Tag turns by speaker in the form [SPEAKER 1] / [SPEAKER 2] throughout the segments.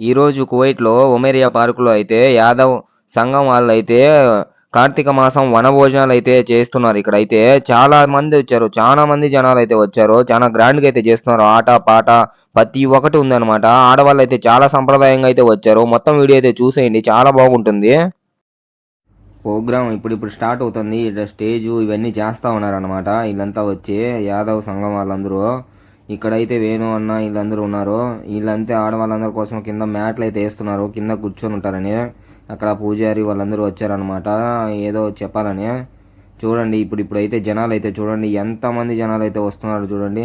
[SPEAKER 1] ఈరోజు కువైట్లో ఒమేరియా పార్కులో అయితే యాదవ్ సంఘం వాళ్ళు అయితే కార్తీక మాసం వనభోజనాలు అయితే చేస్తున్నారు ఇక్కడ అయితే. చాలా మంది వచ్చారు. చాలా మంది జనాలు అయితే వచ్చారు. చాలా గ్రాండ్గా అయితే చేస్తున్నారు. ఆట పాట ప్రతి ఒక్కటి ఉందన్నమాట. ఆడవాళ్ళు అయితే చాలా సంప్రదాయంగా అయితే వచ్చారు. మొత్తం వీడియో అయితే చూసేయండి. చాలా బాగుంటుంది. ప్రోగ్రామ్ ఇప్పుడు ఇప్పుడు స్టార్ట్ అవుతుంది. ఇక్కడ స్టేజ్ ఇవన్నీ చేస్తూ ఉన్నారనమాట వీళ్ళంతా వచ్చి యాదవ్ సంఘం వాళ్ళందరూ. ఇక్కడైతే వేణు అన్న వీళ్ళందరూ ఉన్నారు. వీళ్ళంతా ఆడవాళ్ళందరి కోసం కింద మ్యాట్లు అయితే వేస్తున్నారు. కింద కూర్చొని ఉంటారని. అక్కడ పూజారి వాళ్ళందరూ వచ్చారనమాట ఏదో చెప్పాలని. చూడండి ఇప్పుడు ఇప్పుడైతే జనాలు అయితే చూడండి ఎంతమంది జనాలు అయితే వస్తున్నారు చూడండి.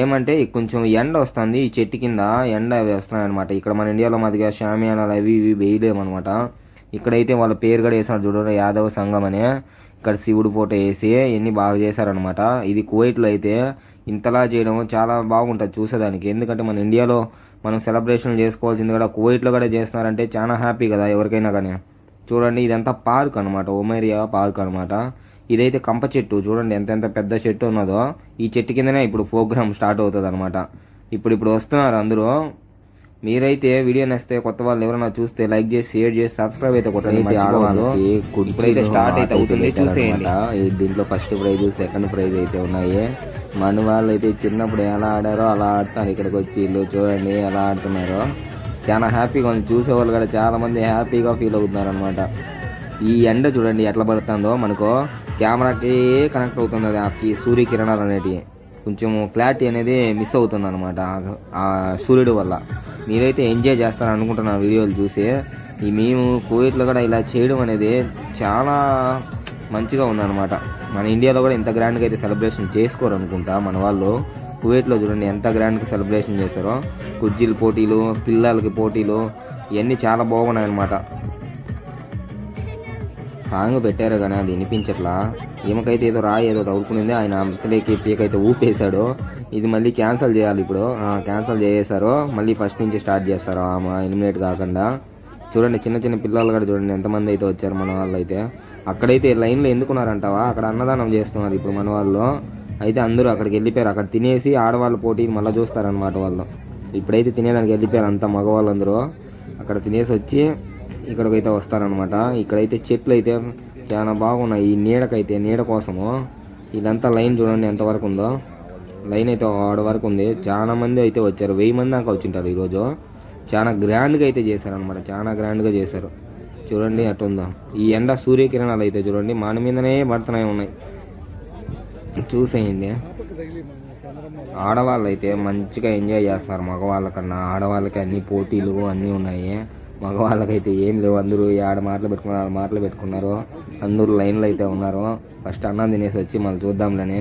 [SPEAKER 1] ఏమంటే కొంచెం ఎండ వస్తుంది ఈ చెట్టు కింద ఎండ అవి వస్తున్నాయి ఇక్కడ మన ఇండియాలో మాదిగా షామియానాలు అవి ఇవి వేయలేమన్నమాట. ఇక్కడైతే వాళ్ళ పేరు కూడా వేసారు చూడండి యాదవ సంఘం అని. ఇక్కడ శివుడు ఫోటో వేసి ఇవన్నీ బాగా చేశారనమాట ఇది కువైట్లో అయితే ఇంతలా చేయడం చాలా బాగుంటుంది చూసేదానికి. ఎందుకంటే మన ఇండియాలో మనం సెలబ్రేషన్ చేసుకోవాల్సింది కూడా కువైట్లో కూడా చేస్తున్నారంటే చాలా హ్యాపీ కదా ఎవరికైనా కానీ. చూడండి ఇదంతా పార్క్ అనమాట ఒమేరియా పార్క్ అనమాట ఇదైతే కంప చెట్టు. చూడండి ఎంత ఎంత పెద్ద చెట్టు ఉన్నదో. ఈ చెట్టు కిందనే ఇప్పుడు ప్రోగ్రామ్ స్టార్ట్ అవుతుంది అనమాట ఇప్పుడు ఇప్పుడు వస్తున్నారు అందరూ. మీరైతే వీడియో నచ్చితే కొత్త వాళ్ళు ఎవరైనా చూస్తే లైక్ చేసి షేర్ చేసి సబ్స్క్రైబ్ అయితే కొట్టండి. ఆడవాళ్ళు ఇప్పుడైతే స్టార్ట్ అయితే అవుతుంది. చూసేయండి. దీంట్లో ఫస్ట్ ప్రైజ్ సెకండ్ ప్రైజ్ అయితే ఉన్నాయి. మన వాళ్ళు అయితే చిన్నప్పుడు ఎలా ఆడారో అలా ఆడతారు. ఇక్కడికి వచ్చి ఇల్లు చూడండి ఎలా ఆడుతున్నారో. చాలా హ్యాపీగా ఉంది. చూసే వాళ్ళు కూడా చాలా మంది హ్యాపీగా ఫీల్ అవుతున్నారు అనమాట ఈ ఎండ చూడండి ఎట్లా పడుతుందో. మనకు కెమెరాకి కనెక్ట్ అవుతుంది ఆ సూర్యకిరణాలు అనేటివి. కొంచెం క్లారిటీ అనేది మిస్ అవుతుంది అనమాట ఆ సూర్యుడు వల్ల. మీరైతే ఎంజాయ్ చేస్తారని అనుకుంటున్నాను వీడియోలు చూసి. ఈ మేము కోవిడ్లో కూడా ఇలా చేయడం అనేది చాలా మంచిగా ఉందన్నమాట. మన ఇండియాలో కూడా ఇంత గ్రాండ్గా అయితే సెలబ్రేషన్ చేసుకోరు అనుకుంటా మన వాళ్ళు. కువైట్లో చూడండి ఎంత గ్రాండ్గా సెలబ్రేషన్ చేస్తారో. కుర్జీలు పోటీలు పిల్లలకి పోటీలు ఇవన్నీ చాలా బాగున్నాయి అనమాట సాంగ్ పెట్టారు కానీ అది వినిపించట్లా. ఈమెకైతే ఏదో రాయి ఏదో తగులుకునింది ఆయన అంతలేకి పీకైతే ఊపేశాడు. ఇది మళ్ళీ క్యాన్సిల్ చేయాలి ఇప్పుడు. క్యాన్సిల్ చేసేసారు మళ్ళీ ఫస్ట్ నుంచి స్టార్ట్ చేస్తారు ఆమె ఎలిమినేట్ కాకుండా. చూడండి చిన్న చిన్న పిల్లలు కూడా చూడండి ఎంతమంది అయితే వచ్చారు మన వాళ్ళు అయితే. అక్కడైతే లైన్లో ఎందుకున్నారంటావా? అక్కడ అన్నదానం చేస్తున్నారు ఇప్పుడు మన వాళ్ళు. అయితే అందరూ అక్కడికి వెళ్ళిపోయారు. అక్కడ తినేసి ఆడవాళ్ళ పోటీ మళ్ళీ చూస్తారనమాట వాళ్ళు. ఇప్పుడైతే తినేదానికి వెళ్ళిపోయారు అంతా మగవాళ్ళందరూ. అక్కడ తినేసి వచ్చి ఇక్కడికైతే వస్తారనమాట ఇక్కడైతే చెట్లు అయితే చాలా బాగున్నాయి. ఈ నీడకైతే నీడ కోసము. ఇదంతా లైన్ చూడండి ఎంతవరకు ఉందో. లైన్ అయితే ఆడ వరకు ఉంది. చాలా మంది అయితే వచ్చారు. వెయ్యి మంది దాకా వచ్చింటారు ఈరోజు. చాలా గ్రాండ్గా అయితే చేశారనమాట చాలా గ్రాండ్గా చేశారు. చూడండి అట్టుందో. ఈ ఎండ సూర్యకిరణాలు అయితే చూడండి. మన మీదనే పడుతున్నాయి ఉన్నాయి. చూసేయండి. ఆడవాళ్ళు అయితే మంచిగా ఎంజాయ్ చేస్తారు. మగవాళ్ళకన్నా ఆడవాళ్ళకి అన్ని పోటీలు అన్నీ ఉన్నాయి. మగవాళ్ళకైతే ఏం లేవు. అందరూ ఆడ మాటలు పెట్టుకున్నారు ఆడ మాటలు పెట్టుకున్నారు. అందరూ లైన్లో అయితే ఉన్నారు. ఫస్ట్ అన్నం తినేసి వచ్చి మళ్ళీ చూద్దాంలని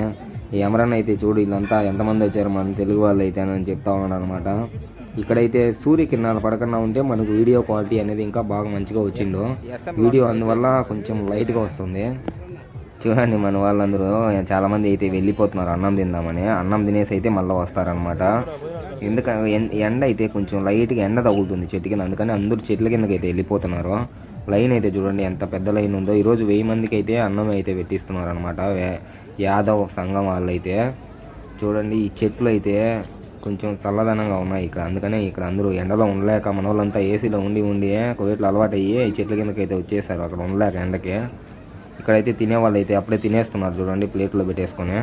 [SPEAKER 1] ఎమరన్ అయితే చూడు వీళ్ళంతా ఎంతమంది వచ్చారు మన తెలుగు వాళ్ళు అయితే అని చెప్తా ఉన్నాను అనమాట ఇక్కడైతే సూర్యకిరణాలు పడకుండా ఉంటే మనకు వీడియో క్వాలిటీ అనేది ఇంకా బాగా మంచిగా వచ్చిండు. వీడియో అందువల్ల కొంచెం లైట్గా వస్తుంది. చూడండి మన వాళ్ళందరూ చాలామంది అయితే వెళ్ళిపోతున్నారు అన్నం తిందామని. అన్నం తినేసి అయితే మళ్ళీ వస్తారనమాట ఎందుకంటే ఎండ అయితే కొంచెం లైట్గా ఎండ తగులుతుంది చెట్టు కింద. అందుకని అందరూ చెట్ల కిందకి అయితే వెళ్ళిపోతున్నారు. లైన్ అయితే చూడండి ఎంత పెద్ద లైన్ ఉందో. ఈరోజు వెయ్యి మందికి అయితే అన్నం అయితే పెట్టిస్తున్నారు అనమాట యాదవ్ సంఘం వాళ్ళు అయితే చూడండి ఈ చెట్లు అయితే కొంచెం చల్లదనంగా ఉన్నాయి ఇక్కడ. అందుకనే ఇక్కడ అందరూ ఎండలో ఉండలేక మన వాళ్ళంతా ఏసీలో ఉండి ఉండి కోవిడ్లో అలవాటు అయ్యి ఈ చెట్ల కిందకి అయితే వచ్చేసారు. అక్కడ ఉండలేక ఎండకి. ఇక్కడైతే తినేవాళ్ళు అయితే అప్పుడే తినేస్తున్నారు చూడండి ప్లేట్లో పెట్టేసుకొని.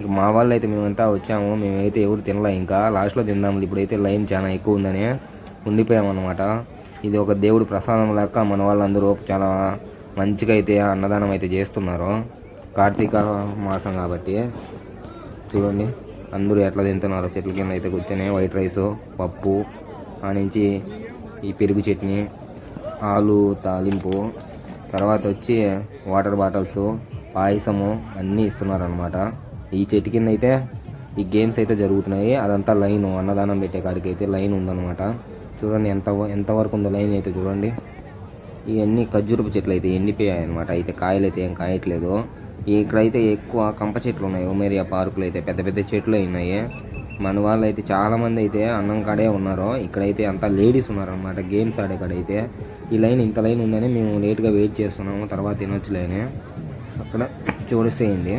[SPEAKER 1] ఇక మా వాళ్ళు అయితే మేమంతా వచ్చాము. మేమైతే ఎవరు తినలే ఇంకా. లాస్ట్లో తిందాము. ఇప్పుడైతే లైన్ చాలా ఎక్కువ ఉందని ఉండిపోయామన్నమాట. ఇది ఒక దేవుడు ప్రసాదం లెక్క మన వాళ్ళందరూ చాలా మంచిగా అయితే అన్నదానం అయితే చేస్తున్నారు. కార్తీక మాసం కాబట్టి. చూడండి. అందరూ ఎట్లా తింటున్నారు చెట్ల కింద అయితే కూర్చొని వైట్ రైస్ పప్పు ఆ నుంచి ఈ పెరుగు చట్నీ ఆలు తాలింపు తర్వాత వచ్చి వాటర్ బాటిల్స్ పాయసము అన్నీ ఇస్తున్నారనమాట ఈ చెట్టు కింద అయితే ఈ గేమ్స్ అయితే జరుగుతున్నాయి. అదంతా లైన్ అన్నదానం పెట్టే కాడికి అయితే లైన్ ఉందన్నమాట. చూడండి ఎంత ఎంతవరకు ఉందో లైన్ అయితే చూడండి. ఇవన్నీ ఖర్జూరపు చెట్లు అయితే ఎండిపోయాయి అనమాట అయితే కాయలు అయితే ఏం కాయట్లేదు. ఇక్కడైతే ఎక్కువ కంప చెట్లు ఉన్నాయి. ఉమేరియా పార్కులు అయితే పెద్ద పెద్ద చెట్లు ఉన్నాయి. మన వాళ్ళు అయితే చాలామంది అయితే అన్నం కాడే ఉన్నారు. ఇక్కడైతే అంతా లేడీస్ ఉన్నారనమాట గేమ్స్ ఆడే కాడైతే ఈ లైన్ ఇంత లైన్ ఉందని మేము లేట్గా వెయిట్ చేస్తున్నాము. తర్వాత తినొచ్చులేని అక్కడ చూడసేయండి.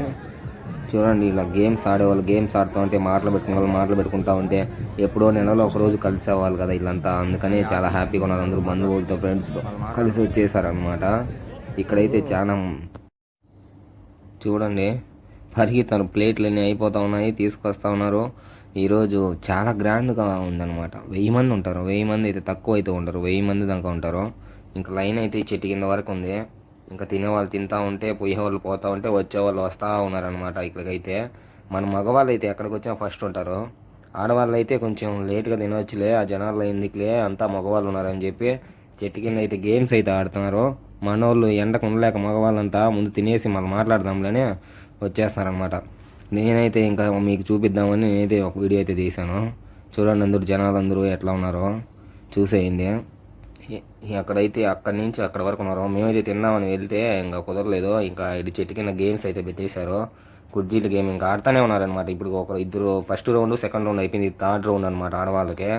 [SPEAKER 1] చూడండి ఇలా గేమ్స్ ఆడేవాళ్ళు గేమ్స్ ఆడుతూ ఉంటే మాటలు పెట్టుకునే వాళ్ళు మాటలు పెట్టుకుంటా ఉంటే ఎప్పుడో నెలలో ఒక రోజు కలిసేవాళ్ళు కదా ఇల్లంతా. అందుకనే చాలా హ్యాపీగా ఉన్నారు అందరూ బంధువులతో ఫ్రెండ్స్తో కలిసి వచ్చేసారనమాట ఇక్కడైతే చాలా చూడండి పరిగెత్తారు ప్లేట్లు అన్నీ అయిపోతూ ఉన్నాయి తీసుకొస్తా ఉన్నారు. ఈరోజు చాలా గ్రాండ్గా ఉందన్నమాట. వెయ్యి మంది ఉంటారు. వెయ్యి మంది అయితే తక్కువ అయితే ఉంటారు వెయ్యి మంది దాకా ఉంటారు. ఇంకా లైన్ అయితే చెట్టు కింద వరకు ఉంది. ఇంకా తినేవాళ్ళు తింటా ఉంటే పోయేవాళ్ళు పోతా ఉంటే వచ్చేవాళ్ళు వస్తూ ఉన్నారనమాట ఇక్కడికైతే. మన మగవాళ్ళు అయితే ఎక్కడికి వచ్చినా ఫస్ట్ ఉంటారు. ఆడవాళ్ళు అయితే కొంచెం లేట్గా తినవచ్చులే ఆ జనాల్లో ఎందుకులే అంతా మగవాళ్ళు ఉన్నారని చెప్పి చెట్టు కింద అయితే గేమ్స్ అయితే ఆడుతున్నారు. మనోళ్ళు ఎండకు ఉండలేక మగవాళ్ళంతా ముందు తినేసి మళ్ళీ మాట్లాడదాంలేనే వచ్చేస్తున్నారనమాట నేనైతే ఇంకా మీకు చూపిద్దామని నేనైతే ఒక వీడియో అయితే తీశాను. చూడండి అందరూ జనాలు అందరూ ఎట్లా ఉన్నారో. చూసేయండి. ఎక్కడైతే అక్కడైతే అక్కడి నుంచి అక్కడ వరకు ఉన్నారు. మేమైతే తిందామని వెళ్తే ఇంకా కుదరలేదు. ఇంకా ఇటు చెట్టు కింద గేమ్స్ అయితే పెట్టేశారు. కుర్జీలు గేమ్ ఇంకా ఆడుతూనే ఉన్నారనమాట ఇప్పుడు ఒకరు ఇద్దరు ఫస్ట్ రౌండ్ సెకండ్ రౌండ్ అయిపోయింది. థర్డ్ రౌండ్ అనమాట ఆడవాళ్ళకి.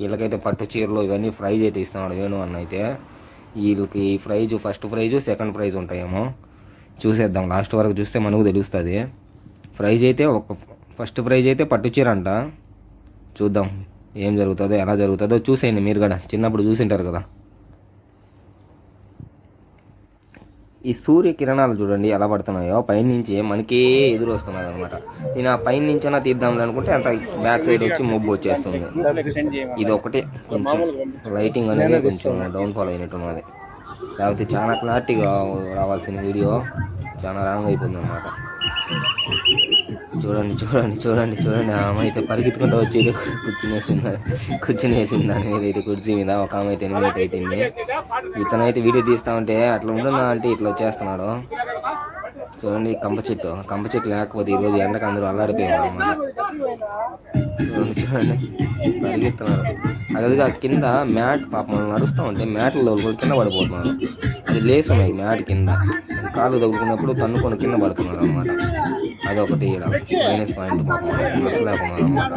[SPEAKER 1] వీళ్ళకైతే పట్టు చీరలు ఇవన్నీ ప్రైజ్ అయితే ఇస్తున్నాడు వేణు అన్న అయితే. వీళ్ళకి prize first prize second prize ఉంటాయేమో. చూసేద్దాం. లాస్ట్ వరకు చూస్తే మనకు తెలుస్తుంది. ప్రైజ్ అయితే ఒక ఫస్ట్ ప్రైజ్ అయితే పట్టు చీర అంట. చూద్దాం. ఏం జరుగుతుందో ఎలా జరుగుతుందో చూసేయండి మీరు కూడా. చిన్నప్పుడు చూసింటారు కదా. ఈ సూర్య కిరణాలు చూడండి ఎలా పడుతున్నాయో. పైనుంచి మనకే ఎదురు వస్తున్నది అనమాట నేను ఆ పైన నుంచైనా తీద్దాం అనుకుంటే అంత బ్యాక్ సైడ్ వచ్చి మొబ్బు వచ్చేస్తుంది. ఇది ఒకటి కొంచెం లైటింగ్ అనేది కొంచెం డౌన్ఫాల్ అయినట్టున్నది. లేకపోతే చాలా క్లారిటీగా రావాల్సిన వీడియో చాలా రాంగ్ అయిపోయింది అనమాట చూడండి చూడండి చూడండి చూడండి. ఆ ఆమె అయితే పరిగెత్తుకుంటూ వచ్చి కూర్చునేసింది. కూర్చునేసింది దాని మీద ఇది కుర్చీ మీద. ఒక ఆమె అయితే ఎనిమిది అయిపోయింది. ఇతనైతే వీడియో తీస్తా ఉంటే అట్లా ఉండున్నా అంటే ఇట్లా వచ్చేస్తున్నాడు. చూడండి కంప చెట్టు. కంప చెట్టు లేకపోతే ఈరోజు ఎండకు అందరూ అల్లాడిపోయారు అన్నమాట. చూడండి పరిగెత్తున్నారు. అదిగా కింద మ్యాట్ పాపం నడుస్తూ ఉంటే మ్యాట్లు తగులుకొని కింద పడిపోతున్నారు. అది లేస్ ఉన్నాయి మ్యాట్ కింద. కాళ్ళు తగులుకున్నప్పుడు తన్నుకొని కింద పడుతున్నారు అనమాట అదొకటి ఈడ మైనస్ పాయింట్ పాపం నచ్చలేకున్నారు అనమాట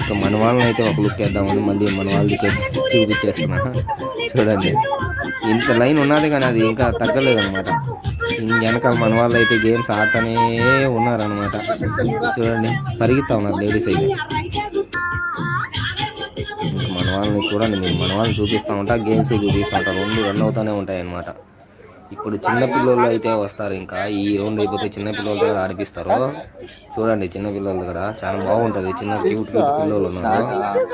[SPEAKER 1] ఇంకా మన వాళ్ళని అయితే ఒక లుక్ వేద్దామని మళ్ళీ మన వాళ్ళకి చూపించేస్తున్నా. చూడండి. ఇంత లైన్ ఉన్నది కానీ అది ఇంకా తగ్గలేదు అనమాట వెనకాల మన వాళ్ళు అయితే గేమ్స్ ఆడుతూనే ఉన్నారనమాట చూడండి పరిగెత్తా ఉన్నారు లేడీస్ అయితే. మన వాళ్ళని చూడండి మీరు మన వాళ్ళని చూపిస్తూ ఉంటా గేమ్స్ చూపిస్తూ ఉంటారు రెండు రన్ అవుతూనే ఉంటాయి అనమాట ఇప్పుడు చిన్న పిల్లలు అయితే వస్తారు ఇంకా. ఈ రౌండ్ అయిపోతే చిన్నపిల్లల దగ్గర ఆడిపిస్తారు. చూడండి చిన్న పిల్లల దగ్గర చాలా బాగుంటుంది. చిన్న క్యూట్ క్యూట్ పిల్లలు ఉన్నారు.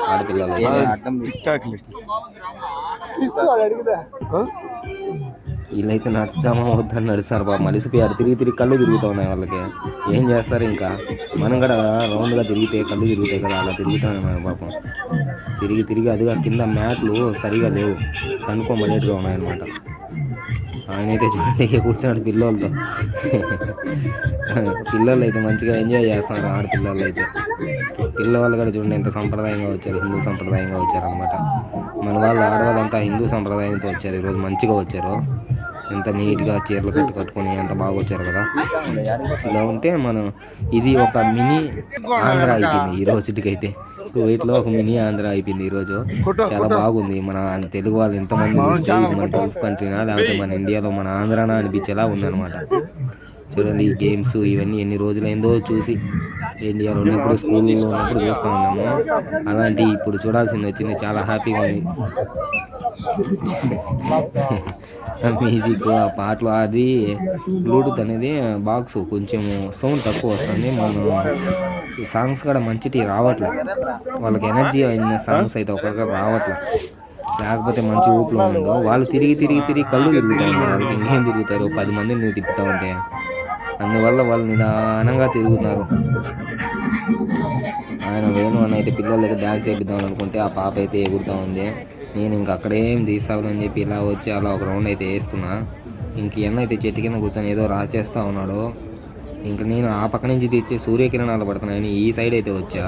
[SPEAKER 1] ఆడపిల్లలు వీళ్ళైతే నడుస్తామా వద్దని నడుస్తారు బాబు. మలిసిపోయారు తిరిగి తిరిగి కళ్ళు తిరుగుతూ ఉన్నాయి వాళ్ళకి. ఏం చేస్తారు ఇంకా? మనం కూడా రౌండ్గా తిరిగితే కళ్ళు తిరుగుతాయి కదా అలా తిరుగుతూ ఉన్నాయి పాపం. తిరిగి తిరిగి అదిగా కింద మ్యాట్లు సరిగా లేవు. కనుక్కోమనేట్టుగా ఉన్నాయన్నమాట. ఆయన అయితే చూడండి కూర్చున్నాడు పిల్లలతో పిల్లలు అయితే మంచిగా ఎంజాయ్ చేస్తున్నారు ఆడపిల్లలు అయితే పిల్లవాళ్ళు కూడా చూడండి ఎంత సంప్రదాయంగా వచ్చారు. హిందూ సంప్రదాయంగా వచ్చారనమాట మన వాళ్ళు ఆడవాళ్ళంతా హిందూ సంప్రదాయంతో వచ్చారు. ఈరోజు మంచిగా వచ్చారు. ఎంత నీట్గా చీరలు కట్టు కట్టుకొని ఎంత బాగా వచ్చారు కదా. ఇలా ఉంటే మనం ఇది ఒక మినీ ఆంధ్ర అయిపోయింది ఈ రోజుకైతే వీటిలో ఒక మినీ ఆంధ్ర అయిపోయింది ఈ రోజు. చాలా బాగుంది. మన తెలుగు వాళ్ళు ఎంతమంది మన గల్ఫ్ కంట్రీనా లేకపోతే మన ఇండియాలో మన ఆంధ్రానా అనిపించేలా ఉందన్నమాట. చూడండి ఈ గేమ్స్ ఇవన్నీ ఎన్ని రోజులైందో చూసి. ఇండియాలో ఉన్నప్పుడు స్కూల్లో ఉన్నప్పుడు చూస్తూ ఉన్నాము. అలాంటి ఇప్పుడు చూడాల్సింది వచ్చింది. చాలా హ్యాపీగా ఉంది. మ్యూజిక్ ఆ పాటలు అది బ్లూటూత్ అనేది బాక్స్ కొంచెం సౌండ్ తక్కువ వస్తుంది. మనం ఈ సాంగ్స్ కూడా మంచిటి రావట్లే. వాళ్ళకి ఎనర్జీ అయిన సాంగ్స్ అయితే ఒక్కొక్క రావట్లే. లేకపోతే మంచి ఊపులో ఉందో వాళ్ళు తిరిగి తిరిగి తిరిగి కళ్ళు తిరుగుతూ వాళ్ళకి ఇంకేం తిరుగుతారు? పది మందిని నువ్వు తిప్పుతూ ఉంటే. అందువల్ల వాళ్ళు నిదానంగా తిరుగుతున్నారు. ఆయన వేణు అని అయితే పిల్లలకి డ్యాన్స్ చేపిద్దాం అనుకుంటే ఆ పాప అయితే ఎగురుతూ ఉంది. నేను ఇంక అక్కడేం తీస్తామని చెప్పి ఇలా వచ్చి అలా ఒక రౌండ్ అయితే వేస్తున్నా. ఇంక అయితే చెట్టు కింద కూర్చొని ఏదో రాచేస్తా ఉన్నాడు. ఇంక నేను ఆ పక్క నుంచి తెచ్చి సూర్యకిరణాలు పడుతున్నాయని ఈ సైడ్ అయితే వచ్చా.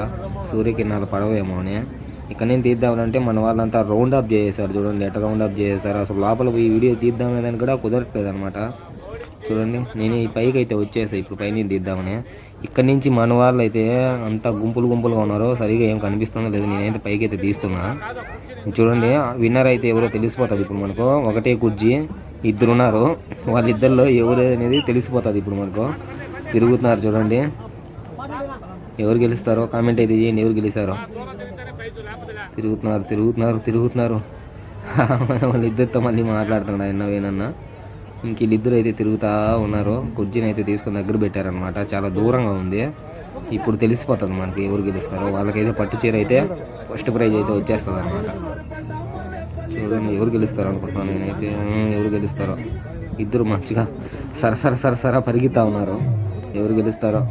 [SPEAKER 1] సూర్యకిరణాలు పడవేమో అని ఇక్కడ నేను తీద్దామంటే మన వాళ్ళంతా రౌండ్ అప్ చేసేసారు చూడండి ఎట్లా రౌండ్ అప్ చేసేసారు. అసలు లోపల పోయి వీడియో తీద్దామనేదాన్ని కూడా కుదరట్లేదు అనమాట చూడండి నేను ఈ పైకి అయితే వచ్చేసాయి ఇప్పుడు పైన దిద్దామని ఇక్కడ నుంచి మన వాళ్ళు అయితే అంత గుంపులు గుంపులుగా ఉన్నారు సరిగా ఏం కనిపిస్తుందో లేదు నేనైతే పైకి అయితే తీస్తున్నా. చూడండి విన్నర్ అయితే ఎవరో తెలిసిపోతుంది ఇప్పుడు మనకు. ఒకటే కుర్జీ ఇద్దరు ఉన్నారు. వాళ్ళిద్దరిలో ఎవరు అనేది తెలిసిపోతుంది ఇప్పుడు మనకు. తిరుగుతున్నారు చూడండి. ఎవరు గెలుస్తారో కామెంట్ అయితే చేయండి ఎవరు గెలిచారో తిరుగుతున్నారు తిరుగుతున్నారు తిరుగుతున్నారు. వాళ్ళిద్దరితో మళ్ళీ మాట్లాడుతున్నాడు ఆయన వేనన్నా ఇంక వీళ్ళిద్దరు అయితే తిరుగుతూ ఉన్నారు కుర్జీని అయితే తీసుకుని దగ్గర పెట్టారనమాట చాలా దూరంగా ఉంది. ఇప్పుడు తెలిసిపోతుంది మనకి ఎవరు గెలుస్తారో. వాళ్ళకైతే పట్టు చీర అయితే ఫస్ట్ ప్రైజ్ అయితే వచ్చేస్తుంది అనమాట చూడండి ఎవరు గెలుస్తారో అనుకుంటున్నాను నేనైతే. ఎవరు గెలుస్తారో. ఇద్దరు మంచిగా సరసర సరసర పరిగెత్తా ఉన్నారు. ఎవరు గెలుస్తారో.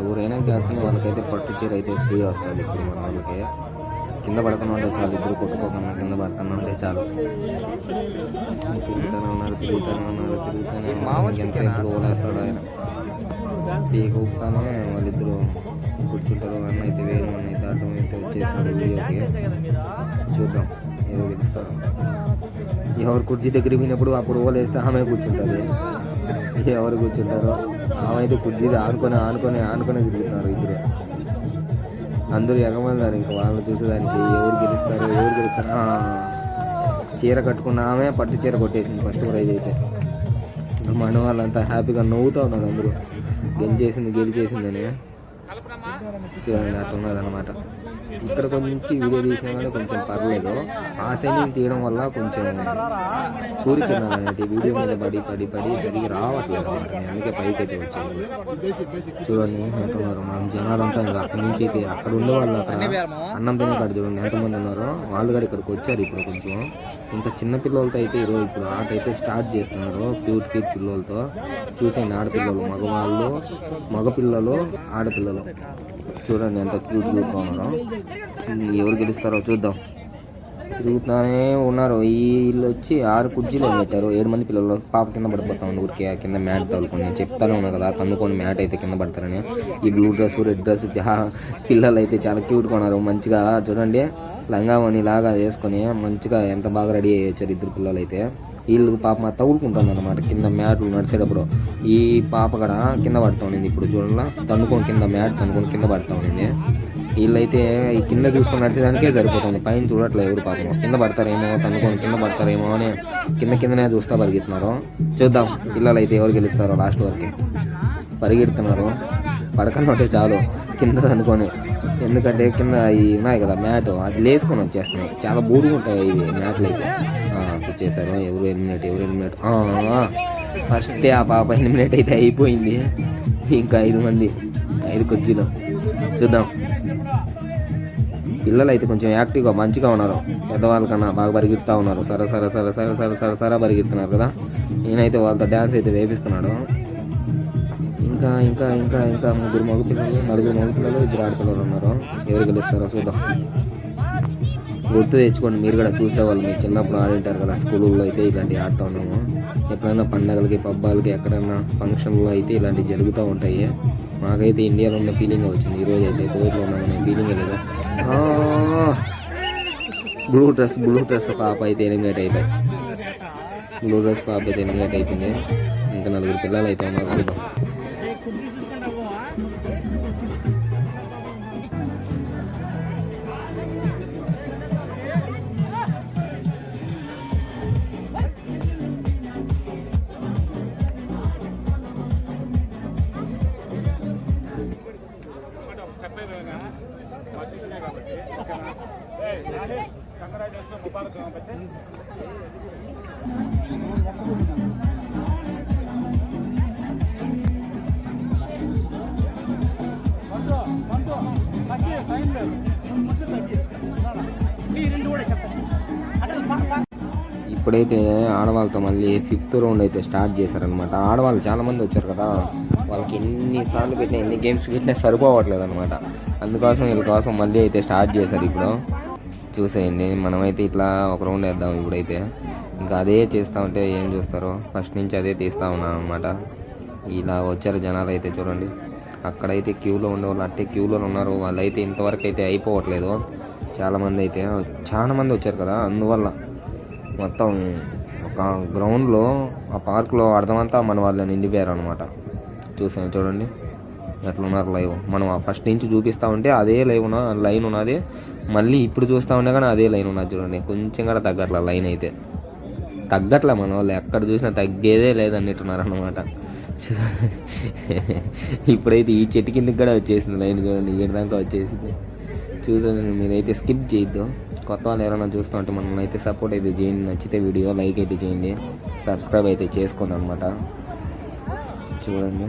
[SPEAKER 1] ఎవరైనా గెలిచిన వాళ్ళకైతే పట్టు చీర అయితే ఫ్రీ వస్తుంది ఇప్పుడు మన వాళ్ళకి. కింద పడకుండా ఉంటే చాలు ఇద్దరు కొట్టుకోకుండా కింద పడకుండా ఉంటే చాలు. తిరుగుతూనే ఉన్నారు తిరుగుతూనే ఉన్నారు తిరుగుతూనే ఉన్నారు. ఎంతసేపు ఓలేస్తాడు ఆయన. పీక ఊపుతానే వాళ్ళిద్దరు కూర్చుంటారు అన్న అయితే వేరు అన్న అయితే అడ్డం అయితే వచ్చేసాడు వీడియోకి. చూద్దాం ఎవరు గెలుస్తారు ఎవరు కుర్చీ దగ్గర పోయినప్పుడు అప్పుడు ఓలేస్తే ఆమె కూర్చుంటుంది. ఎవరు కూర్చుంటారో ఆమె అయితే కుర్చీ ఆనుకొని ఆనుకొని ఆనుకొని తిరుగుతున్నారు ఇద్దరు. అందరూ ఎగమన్నారు ఇంకా వాళ్ళు చూసేదానికి ఎవరు గెలుస్తారు ఎవరు గెలుస్తారు? చీర కట్టుకున్న ఆమె పట్టు చీర కొట్టేసింది ఫస్ట్ ప్రైజ్ అయితే. మన వాళ్ళంతా హ్యాపీగా నవ్వుతూ ఉన్నారు అందరూ. గెలిచేసింది గెలిచేసిందని. చూడండి అట్లా ఉన్నదన్నమాట ఇక్కడ కొంచెం వీడియో తీసిన కానీ కొంచెం పర్లేదు. ఆ సైనింగ్ తీయడం వల్ల కొంచెం సూర్యకిరణాలు అనేది వీడియో మీద పడి పడి పడి సరిగ్గా రావట్లేదు. అనమాట అందుకే పైకి అయితే వచ్చాయి చూడండి ఎట్లున్నారు మన జనాలంతా ఇంకా అక్కడి నుంచి అయితే అక్కడ ఉండే వాళ్ళు అక్కడ అన్నం తినే కాడ చూడండి ఎంతమంది ఉన్నారో. వాళ్ళు కూడా ఇక్కడికి వచ్చారు ఇప్పుడు కొంచెం. ఇంకా చిన్న పిల్లలతో అయితే ఈరోజు ఇప్పుడు ఆట అయితే స్టార్ట్ చేస్తున్నారు. క్యూట్ క్యూట్ పిల్లలతో. చూసేయండి ఆడపిల్లలు మగవాళ్ళు మగపిల్లలు ఆడపిల్లలు. చూడండి ఎంత క్యూట్ క్యూట్గా ఉన్నారో ఎవరు గెలుస్తారో చూద్దాం. తిరుగుతూనే ఉన్నారు. ఈ ఇల్లు వచ్చి ఆరు కుర్చీలు పెట్టారు. ఏడు మంది పిల్లలు పాప కింద పడిపోతా ఉంది ఊరికే. కింద మ్యాట్ తగులుకొని. చెప్తానే ఉన్నా కదా తన్నుకొని మ్యాట్ అయితే కింద పడతారని. ఈ బ్లూ డ్రెస్ రెడ్ డ్రెస్ పిల్లలు అయితే చాలా క్యూట్గా ఉన్నారు. మంచిగా చూడండి. లంగావణి లాగా వేసుకొని మంచిగా ఎంత బాగా రెడీ అయ్యి ఇద్దరు పిల్లలు అయితే వీళ్ళు పాప తగులుకుంటుంది అనమాట కింద మ్యాట్లు నడిచేటప్పుడు ఈ పాప కూడా కింద పడతా ఉండింది. ఇప్పుడు చూడాల తన్నుకొని కింద మ్యాట్ తన్నుకొని కింద పడతా ఉండింది. వీళ్ళైతే ఈ కింద చూసుకొని నడిచేదానికే సరిపోతుంది. పైన చూడట్లేదు ఎవరు పాపం. కింద పడతారేమో తనుకొని కింద పడతారేమో అని కింద కిందనే చూస్తా పరిగెత్తున్నారు. చూద్దాం పిల్లలు అయితే ఎవరు గెలుస్తారో లాస్ట్ వరకు. పరిగెడుతున్నారు. పడకనొట్టే చాలు. కింద అనుకొని ఎందుకంటే కింద ఈ ఉన్నాయి కదా మ్యాట్ అది లేసుకొని వచ్చేస్తున్నాయి. చాలా బూడుగా ఉంటాయి ఇవి మ్యాట్లు అయితే. వచ్చేసారు. ఎవరు ఎలిమినేట్ ఎవరు ఎలిమినేట్ ఫస్ట్ ఆ. పాప ఎలిమినేట్ అయితే అయిపోయింది. ఇంకా ఐదు మంది ఐదు కుర్చీలు. చూద్దాం. పిల్లలు అయితే కొంచెం యాక్టివ్గా మంచిగా ఉన్నారు. పెద్దవాళ్ళ కన్నా బాగా పరిగెత్తుతా ఉన్నారు. సరే సరే సరే సరే సరే సరే సరే పరిగెత్తున్నారు కదా. నేనైతే వాళ్ళతో డ్యాన్స్ అయితే వేపిస్తున్నాడు ఇంకా ఇంకా ఇంకా ఇంకా ముగ్గురు మగ పిల్లలు నలుగురు మగ పిల్లలు ఇద్దరు ఆడపిల్లలు ఉన్నారు. ఎవరు గెలుస్తారో చూద్దాం. గుర్తు తెచ్చుకోండి మీరు కూడా చూసేవాళ్ళు. మీరు చిన్నప్పుడు ఆడింటారు కదా స్కూల్లో అయితే ఇలాంటివి ఆడుతూ ఉన్నాము. ఎప్పుడైనా పండగలకి పబ్బాలకి ఎక్కడైనా ఫంక్షన్లో అయితే ఇలాంటివి జరుగుతూ ఉంటాయి. మాకైతే ఇండియాలో ఉన్న ఫీలింగ్ వచ్చింది. ఈరోజు అయితే కోవిడ్లో ఉన్నామనే ఫీలింగ్ లేదు. బ్లూ డ్రెస్ బ్లూ డ్రెస్ పాప అయితే ఎలిమినేట్ అయిపోయి. బ్లూ డ్రెస్ పాప అయితే ఎలిమినేట్ అయిపోయింది. ఇంకా నలుగురు పిల్లలు అయితే ఉన్నారు. ఇప్పుడైతే ఆడవాళ్ళతో మళ్ళీ ఫిఫ్త్ రౌండ్ అయితే స్టార్ట్ చేశారనమాట ఆడవాళ్ళు చాలామంది వచ్చారు కదా వాళ్ళకి ఎన్నిసార్లు పెట్టినా ఎన్ని గేమ్స్ పెట్టినా సరిపోవట్లేదు అనమాట అందుకోసం వీళ్ళ కోసం మళ్ళీ అయితే స్టార్ట్ చేశారు ఇప్పుడు. చూసేయండి మనమైతే ఇట్లా ఒక రౌండ్ వేద్దాం ఇప్పుడైతే. ఇంకా అదే చేస్తూ ఉంటే ఏం చూస్తారు? ఫస్ట్ నుంచి అదే తీస్తూ ఉన్నాను అనమాట ఇలా వచ్చారు జనాలు అయితే చూడండి. అక్కడైతే క్యూలో ఉండేవాళ్ళు అట్టే క్యూలో ఉన్నారు. వాళ్ళైతే ఇంతవరకు అయితే అయిపోవట్లేదు. చాలామంది అయితే చాలా మంది వచ్చారు కదా అందువల్ల మొత్తం ఒక గ్రౌండ్లో ఆ పార్క్లో అర్థమంతా మన వాళ్ళని నిండిపోయారు అనమాట చూసాను చూడండి. ఎట్లా ఉన్నారు లైవ్? మనం ఫస్ట్ నుంచి చూపిస్తూ ఉంటే అదే లైవ్ ఉన్న లైన్ ఉన్నది. మళ్ళీ ఇప్పుడు చూస్తూ ఉంటే కానీ అదే లైన్ ఉన్నది చూడండి. కొంచెం కూడా తగ్గట్ల లైన్ అయితే. తగ్గట్లే మన వాళ్ళు ఎక్కడ చూసినా తగ్గేదే లేదన్నట్టున్నారు అనమాట ఇప్పుడైతే ఈ చెట్టు కిందకి కూడా వచ్చేసింది లైన్ చూడండి. దాకా వచ్చేసింది. చూసాను మీరైతే స్కిప్ చేయొద్దు. కొత్త వాళ్ళు ఎవరైనా చూస్తూ ఉంటే మనల్ని అయితే సపోర్ట్ అయితే చేయండి. నచ్చితే వీడియో లైక్ అయితే చేయండి. సబ్స్క్రైబ్ అయితే చేసుకోండి అనమాట చూడండి.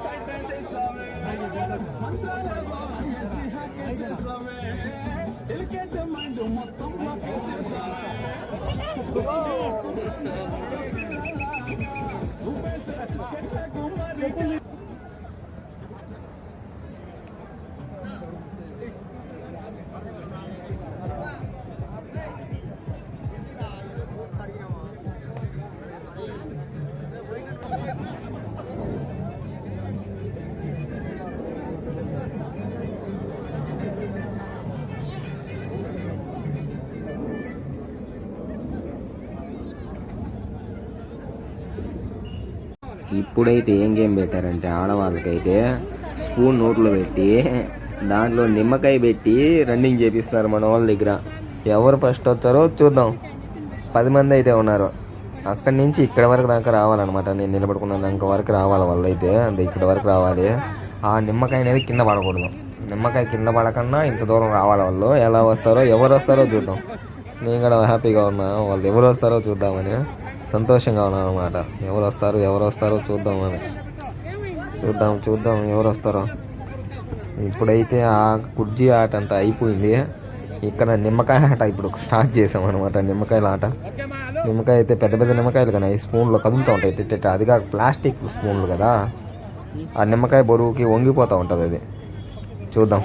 [SPEAKER 1] ఇప్పుడైతే ఏం గేమ్ పెట్టారంటే ఆడవాళ్ళకైతే స్పూన్ నోట్లో పెట్టి దాంట్లో నిమ్మకాయ పెట్టి రన్నింగ్ చేపిస్తున్నారు మన వాళ్ళ దగ్గర. ఎవరు ఫస్ట్ వచ్చారో చూద్దాం. పది మంది అయితే ఉన్నారు. అక్కడి నుంచి ఇక్కడ వరకు దాకా రావాలన్నమాట. నేను నిలబడుకున్న దాకా వరకు రావాలి వాళ్ళు అయితే అంతే ఇక్కడ వరకు రావాలి. ఆ నిమ్మకాయ అనేది కింద పడకూడదు. నిమ్మకాయ కింద పడకుండా ఇంత దూరం రావాలి వాళ్ళు. ఎలా వస్తారో ఎవరు వస్తారో చూద్దాం. నేను కూడా హ్యాపీగా ఉన్నా. వాళ్ళు ఎవరు వస్తారో చూద్దామని. సంతోషంగా ఉన్నాను అనమాట ఎవరు వస్తారు ఎవరు వస్తారో చూద్దామని. చూద్దాం చూద్దాం ఎవరు వస్తారో. ఇప్పుడైతే ఆ కుర్జీ ఆట అంతా అయిపోయింది. ఇక్కడ నిమ్మకాయ ఆట ఇప్పుడు స్టార్ట్ చేసాం అనమాట నిమ్మకాయల ఆట. నిమ్మకాయ అయితే పెద్ద పెద్ద నిమ్మకాయలు కానీ స్పూన్లో కదులుతూ ఉంటాయి. ఇట్ట అది కాక ప్లాస్టిక్ స్పూన్లు కదా. ఆ నిమ్మకాయ బరువుకి వంగిపోతూ ఉంటుంది అది. చూద్దాం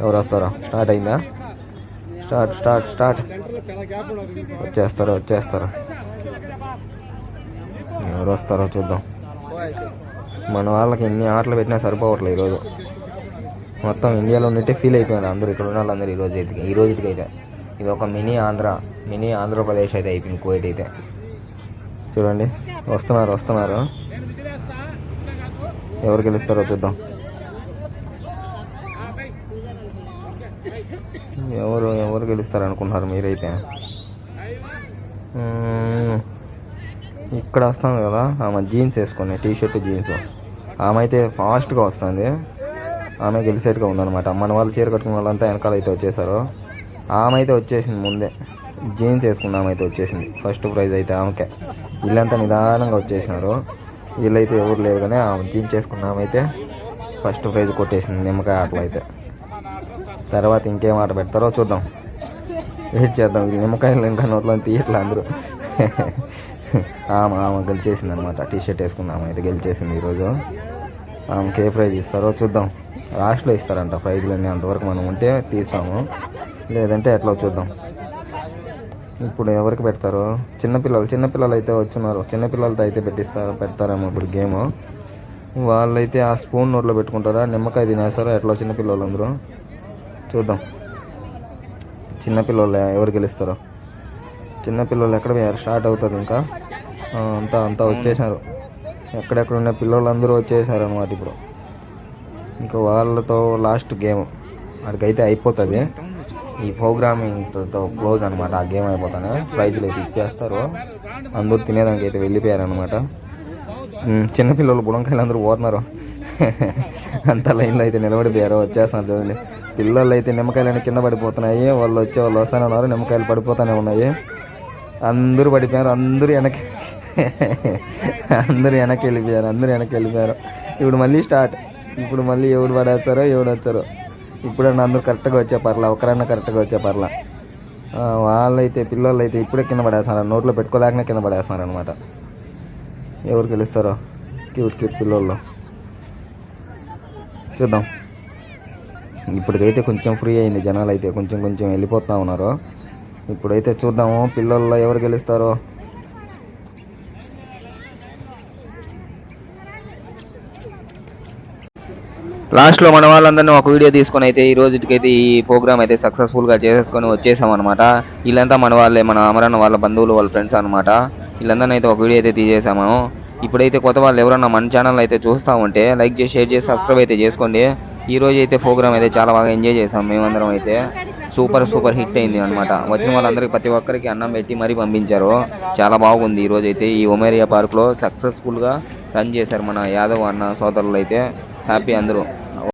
[SPEAKER 1] ఎవరు వస్తారో. స్టార్ట్ అయిందా? Start start start. వచ్చేస్తారు వచ్చేస్తారు. ఎవరు వస్తారో చూద్దాం. మన వాళ్ళకి ఎన్ని ఆటలు పెట్టినా సరిపోవట్లేదు ఈరోజు. మొత్తం ఇండియాలో ఉన్నట్టే ఫీల్ అయిపోయారు అందరూ ఇక్కడ ఉన్న వాళ్ళందరూ ఈ రోజు అయితే ఈ రోజుకి అయితే. ఇది ఒక మినీ ఆంధ్ర మినీ ఆంధ్రప్రదేశ్ అయితే అయిపోయింది కువైట్ అయితే. చూడండి వస్తున్నారు వస్తున్నారు. ఎవరు గెలుస్తారో చూద్దాం. ఎవరు ఎవరు గెలుస్తారు అనుకుంటున్నారు మీరైతే ఇక్కడ వస్తుంది కదా ఆమె జీన్స్ వేసుకుని టీ షర్ట్ జీన్స్ ఆమె అయితే ఫాస్ట్గా వస్తుంది ఆమె గెలిసేట్గా ఉందన్నమాట. మన వాళ్ళు చీర కట్టుకున్న వాళ్ళంతా వెనకాల అయితే వచ్చేసారు. ఆమె అయితే వచ్చేసింది ముందే. జీన్స్ వేసుకున్న ఆమె అయితే వచ్చేసింది. ఫస్ట్ ప్రైజ్ అయితే ఆమెకే. వీళ్ళంతా నిదానంగా వచ్చేసినారు. వీళ్ళైతే ఎవరు లేదు కానీ ఆమె జీన్స్ వేసుకున్న ఆమె అయితే ఫస్ట్ ప్రైజ్ కొట్టేసింది నిమ్మకాయ ఆటలు అయితే. తర్వాత ఇంకేం ఆట పెడతారో చూద్దాం. వెయిట్ చేద్దాం. నిమ్మకాయలు ఇంకా నోట్లో తీయట్లే అందరూ. ఆమె ఆమె గెలిచేసింది అనమాట టీ షర్ట్ వేసుకున్న ఆమె అయితే గెలిచేసింది ఈరోజు. ఆమెకి ఏ ప్రైజ్ ఇస్తారో చూద్దాం. లాస్ట్లో ఇస్తారంట ప్రైజ్లన్నీ అంతవరకు మనం ఉంటే తీస్తాము. లేదంటే ఎట్లా చూద్దాం. ఇప్పుడు ఎవరికి పెడతారు? చిన్నపిల్లలు చిన్నపిల్లలు అయితే వచ్చున్నారు. చిన్నపిల్లలతో అయితే పెట్టిస్తారు పెడతారేమో ఇప్పుడు గేమ్. వాళ్ళైతే ఆ స్పూన్ నోట్లో పెట్టుకుంటారా? నిమ్మకాయ తినేస్తారా? ఎట్లా చిన్నపిల్లలు అందరూ? చూద్దాం. చిన్నపిల్లలు ఎవరు గెలుస్తారో. చిన్నపిల్లలు ఎక్కడ పోయారు? స్టార్ట్ అవుతుంది ఇంకా. అంతా అంతా వచ్చేసారు. ఎక్కడెక్కడ ఉన్న పిల్లలందరూ వచ్చేసారు అనమాట ఇప్పుడు. ఇంకా వాళ్ళతో లాస్ట్ గేమ్ అక్కడికైతే అయిపోతుంది. ఈ ప్రోగ్రామింగ్తో క్లోజ్ అనమాట ఆ గేమ్ అయిపోతాను. ప్రైజ్లు అయితే ఇచ్చేస్తారు. అందరూ తినేదానికి అయితే వెళ్ళిపోయారు అనమాట చిన్నపిల్లలు బుడంకాయలు అందరూ పోతున్నారు. అంత లైన్లో అయితే నిలబడిపోయారు. వచ్చేస్తున్నారు చూడండి. పిల్లలు అయితే నిమ్మకాయలు కింద పడిపోతున్నాయి. వాళ్ళు వచ్చే వాళ్ళు వస్తూనే ఉన్నారు. నిమ్మకాయలు పడిపోతూనే ఉన్నాయి. అందరూ పడిపోయారు అందరూ వెనక్కి అందరూ వెనక్కి వెళ్ళిపోయారు అందరూ వెనక్కి వెళ్ళిపోయారు. ఇప్పుడు మళ్ళీ స్టార్ట్ ఇప్పుడు మళ్ళీ ఎవడు పడేస్తారో ఎవడు వచ్చారో. ఇప్పుడన్నా అందరూ కరెక్ట్గా వచ్చే పర్లా ఒకరన్నా కరెక్ట్గా వచ్చే పర్లా. వాళ్ళైతే పిల్లలు అయితే ఇప్పుడే కింద పడేస్తున్నారు నోట్లో పెట్టుకోలేకనే కింద పడేస్తున్నారు అనమాట ఎవరు గెలుస్తారో? క్యూట్ క్యూట్ పిల్లల్లో చూద్దాం. ఇప్పటికైతే కొంచెం ఫ్రీ అయింది జనాలు అయితే కొంచెం కొంచెం వెళ్ళిపోతూ ఉన్నారు. ఇప్పుడైతే చూద్దాము పిల్లల్లో ఎవరు గెలుస్తారో. లాస్ట్లో మన వాళ్ళందరినీ ఒక వీడియో తీసుకొని అయితే ఈ రోజుకైతే ఈ ప్రోగ్రామ్ అయితే సక్సెస్ఫుల్గా చేసేసుకొని వచ్చేసాం అనమాట వీళ్ళంతా మన వాళ్ళే మన అమరన్న వాళ్ళ బంధువులు వాళ్ళ ఫ్రెండ్స్ అనమాట వీళ్ళందరినీ అయితే ఒక వీడియో అయితే తీసేసాము. ఇప్పుడైతే కొత్త వాళ్ళు ఎవరన్నా మన ఛానల్ అయితే చూస్తూ ఉంటే లైక్ చేసి షేర్ చేసి సబ్స్క్రైబ్ అయితే చేసుకోండి. ఈ రోజు అయితే ప్రోగ్రామ్ అయితే చాలా బాగా ఎంజాయ్ చేసాం మేమందరం అయితే. సూపర్ సూపర్ హిట్ అయింది అనమాట వచ్చిన వాళ్ళందరికీ ప్రతి ఒక్కరికి అన్నం పెట్టి మరీ పంపించారు. చాలా బాగుంది ఈ అయితే ఈ ఒమేరియా పార్క్లో సక్సెస్ఫుల్గా సక్సెస్ఫుల్గా రన్ చేశారు మన యాదవ్ అన్న సోదరులు అయితే హ్యాపీ అందరూ.